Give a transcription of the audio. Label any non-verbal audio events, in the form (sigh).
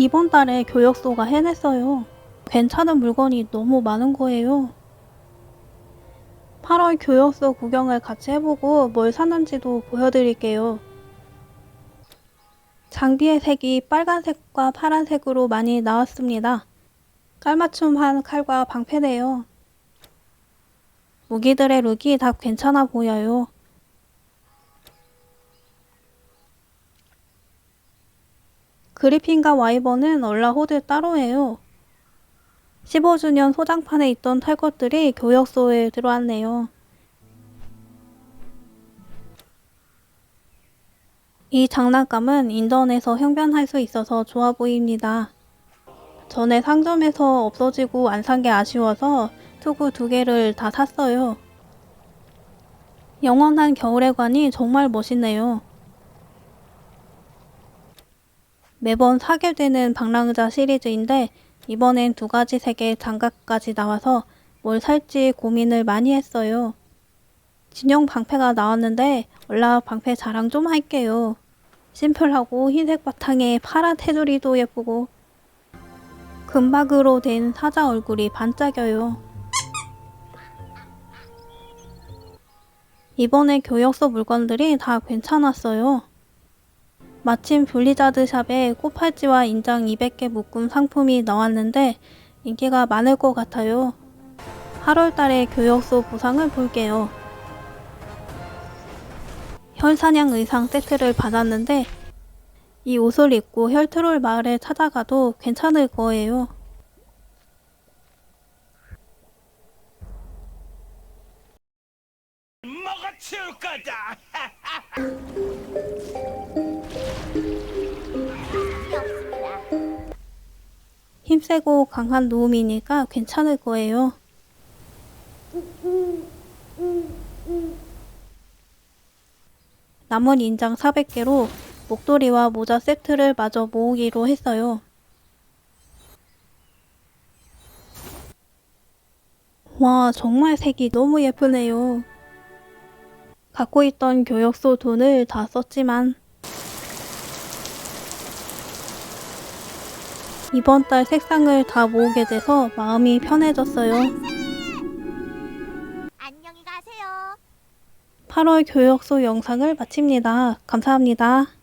이번 달에 교역소가 해냈어요. 괜찮은 물건이 너무 많은 거예요. 8월 교역소 구경을 같이 해보고 뭘 샀는지도 보여드릴게요. 장비의 색이 빨간색과 파란색으로 많이 나왔습니다. 깔맞춤한 칼과 방패네요. 무기들의 룩이 다 괜찮아 보여요. 그리핀과 와이번은 얼라 호드 따로예요. 15주년 소장판에 있던 탈 것들이 교역소에 들어왔네요. 이 장난감은 인터넷에서 형변할 수 있어서 좋아 보입니다. 전에 상점에서 없어지고 안 산 게 아쉬워서 투구 두 개를 다 샀어요. 영원한 겨울의 관이 정말 멋있네요. 매번 사게 되는 방랑의자 시리즈인데 이번엔 두 가지 색의 장갑까지 나와서 뭘 살지 고민을 많이 했어요. 진영 방패가 나왔는데 얼라 방패 자랑 좀 할게요. 심플하고 흰색 바탕에 파란 테두리도 예쁘고 금박으로 된 사자 얼굴이 반짝여요. 이번에 교역소 물건들이 다 괜찮았어요. 마침 블리자드 샵에 꽃팔찌와 인장 200개 묶음 상품이 나왔는데 인기가 많을 것 같아요. 8월달에 교역소 보상을 볼게요. 혈사냥 의상 세트를 받았는데 이 옷을 입고 혈트롤 마을에 찾아가도 괜찮을 거예요. 먹어치울 거다. (laughs) 힘세고 강한 노움이니까 괜찮을 거예요. 남은 인장 400개로 목도리와 모자 세트를 마저 모으기로 했어요. 와, 정말 색이 너무 예쁘네요. 갖고 있던 교역소 돈을 다 썼지만 이번 달 색상을 다 모으게 돼서 마음이 편해졌어요. 안녕히 가세요. 8월 교역소 영상을 마칩니다. 감사합니다.